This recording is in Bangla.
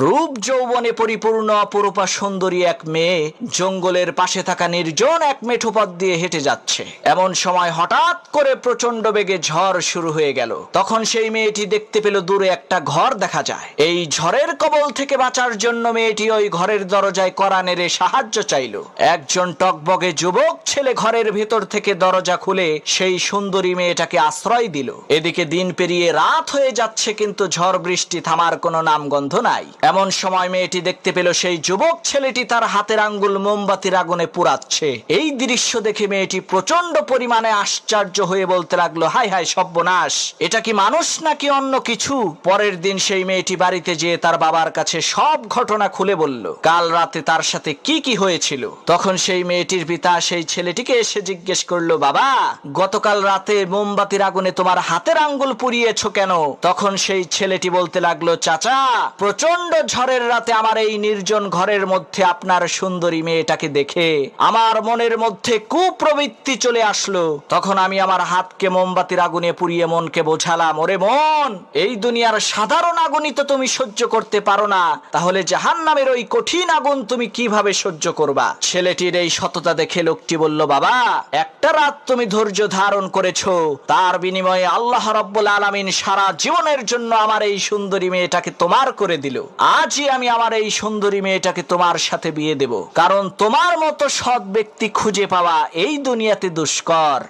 রূপ যৌবনে পরিপূর্ণ অপরূপা সুন্দরী এক মেয়ে জঙ্গলের পাশে থাকা নির্জন এক মেঠো পথ দিয়ে হেঁটে যাচ্ছে। এমন সময় হঠাৎ করে প্রচণ্ড বেগে ঝড় শুরু হয়ে গেল। তখন সেই মেয়েটি দেখতে পেল দূরে একটা ঘর দেখা যায়। এই ঝড়ের কবল থেকে বাঁচার জন্য মেয়েটি ওই ঘরের দরজায় করা নেড়ে সাহায্য চাইল। একজন টকবগে যুবক ছেলে ঘরের ভেতর থেকে দরজা খুলে সেই সুন্দরী মেয়েটাকে আশ্রয় দিল। এদিকে দিন পেরিয়ে রাত হয়ে যাচ্ছে, কিন্তু ঝড় বৃষ্টি থামার কোনো নামগন্ধ নাই। এমন সময় মেয়েটি দেখতে পেল সেই যুবক ছেলেটি তার হাতের আঙ্গুল মোমবাতির আগুনে পুড়াচ্ছে। এই দৃশ্য দেখে মেয়েটি প্রচণ্ড পরিমাণে আশ্চর্য হয়ে বলতে লাগল, হাই হাই, সর্বনাশ! এটা কি মানুষ নাকি অন্য কিছু? পরের দিন সেই মেয়েটি বাড়িতে যেয়ে তার বাবার কাছে সব ঘটনা খুলে বলল, কাল রাতে তার সাথে কি কি হয়েছিল? তখন সেই মেয়েটির পিতা সেই ছেলেটিকে এসে জিজ্ঞেস করল, বাবা, গতকাল রাতে মোমবাতির আগুনে তোমার হাতের আঙ্গুল পুড়িয়েছো কেন? তখন সেই ছেলেটি বলতে লাগল, চাচা প্রচণ্ড ঝড়ের রাতে আমার এই নির্জন ঘরের মধ্যে আপনার সুন্দরী মেয়েটাকে দেখে আমার মনের মধ্যে কুপ্রবৃত্তি চলে আসলো। তখন আমি আমার হাতকে মোমবাতির আগুনে পুড়িয়ে মনকে বোঝালাম, ওরে মন, এই দুনিয়ার সাধারণ আগুনই তো তুমি সহ্য করতে পারো না। তাহলে জাহান নামের ওই কঠিন আগুন তুমি কীভাবে সহ্য করবা? ছেলেটির এই সততা দেখে লোকটি বলল, বাবা, একটা রাত তুমি ধৈর্য ধারণ করেছ। তার বিনিময়ে আল্লাহ রব্বুল আলামিন সারা জীবনের জন্য আমার এই সুন্দরী মেয়েটাকে তোমার করে দিল। আজই আমি আমার এই সুন্দরী মেয়েটাকে তোমার সাথে বিয়ে দেব। কারণ তোমার মতো সৎ ব্যক্তি খুঁজে পাওয়া এই দুনিয়াতে দুষ্কর।